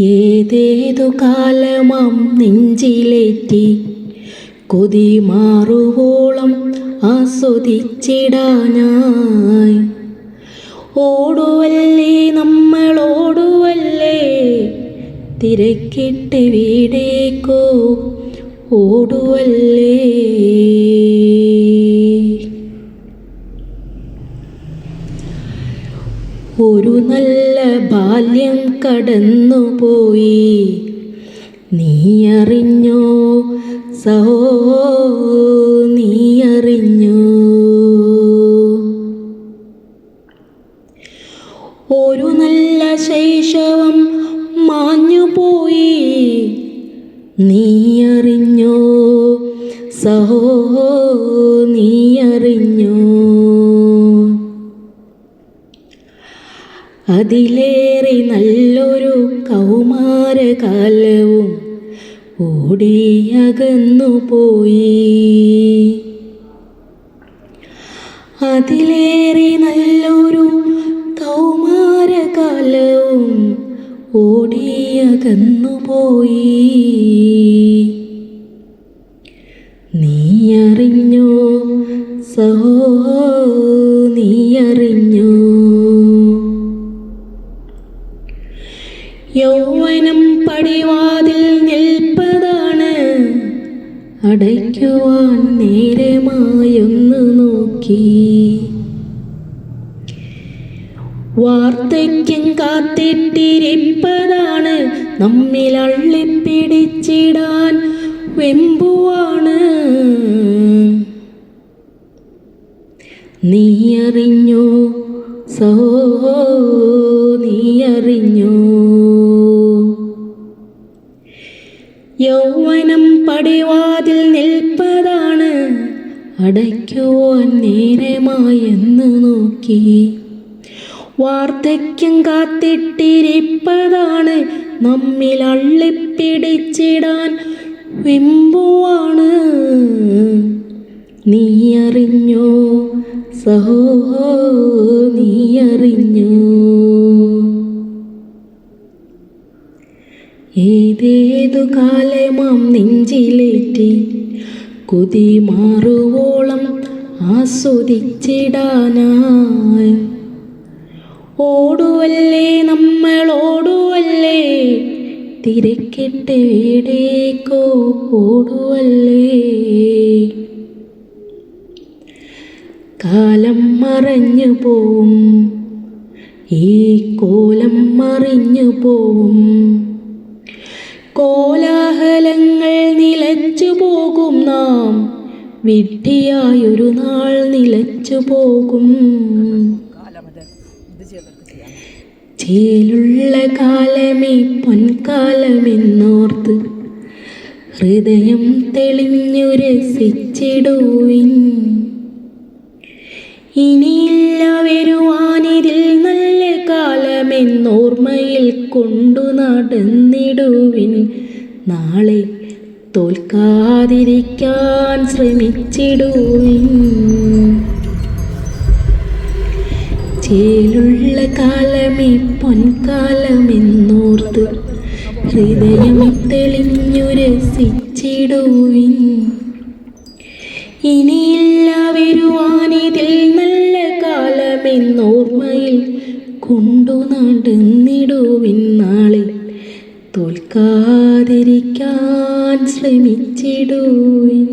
ഏതേതു കാലമാം നെഞ്ചിലേറ്റി കൊതി മാറുവോളം ആസ്വദിച്ചിടാനായി. ഓടുവല്ലേ നമ്മൾ ഓടുവല്ലേ തിരക്കിട്ട് വീടേക്കോ. ഓടുവല്ലേ? ഒരു നല്ല ബാല്യം കടന്നുപോയി. നീ അറിഞ്ഞോ സഹോ നീ അറിഞ്ഞോ ഒരു നല്ല ശൈശവം മാഞ്ഞുപോയി. നീ അറിഞ്ഞോ സഹോ നീ അറിഞ്ഞോ അതിലേറെ നല്ലൊരു കൗമാരകാലവും ഓടിയകന്നു പോയി. അതിലേറെ നല്ലൊരു കൗമാരകാലവും ഓടിയകന്നു പോയി. നീ അറിഞ്ഞോ സഹോ യൗവനം പടിവാതിൽ നിൽപ്പതാണ്. അടയ്ക്കുവാൻ നേരമായൊന്നു നോക്കി. വാർദ്ധക്യം കാത്തിട്ടിരിപ്പതാണ്. നമ്മിൽ അള്ളിപ്പിടിച്ചിടാൻ വെമ്പുവാണ്. നീ അറിഞ്ഞോ സോ അടയ്ക്കുവാൻ നേരമായെന്ന് നോക്കി. വാർദ്ധക്യം കാത്തിട്ടിരിപ്പതാണ്. നമ്മിൽ അള്ളിപ്പിടിച്ചിടാൻ വെമ്പുവാണ്. നീ അറിഞ്ഞോ സഹോ നീ അറിഞ്ഞോ ഏതേതു കാലമാം നെഞ്ചിലേറ്റി കൊതി മാറുവോളം ആസ്വദിച്ചിടാനായി. ഓടുവല്ലേ നമ്മൾ ഓടുവല്ലേ? തിരക്കിട്ട് വീടേക്കോ ഓടുവല്ലേ? കാലം മറഞ്ഞു പോവും ഈ കോലം മറിഞ്ഞു പോവും. കോലാഹലങ്ങൾ നാം വിഡ്ഢിയായൊരു നാൾ നിലച്ചു പോകും. ചേലുള്ള കാലമേ പൊൻകാലമെന്നോർത്ത് ഹൃദയം തെളിഞ്ഞു രസിച്ചിടുവിൻ. ഇനിയില്ല വരുവാനിതിൽ നല്ല കാലമെന്നോർമ്മയിൽ കൊണ്ടു നടന്നിടുവിൻ. നാളെ തോൽക്കാതിരിക്കാൻ ശ്രമിച്ചിടുവിൻ. ചേലുള്ള കാലമേ പൊൻകാലമെന്നോർത്ത് ഹൃദയം തെളിഞ്ഞു രസിച്ചിടുവിൻ ഇനിയില്ല വരുവാനിതിൽ നല്ല കാലമെന്നോർമ്മയിൽ കൊണ്ടു നടന്നിടുവിൻ നാളിൽ തോൽക്കാതിരിക്കാൻ ശ്രമിച്ചിടുവിൻ.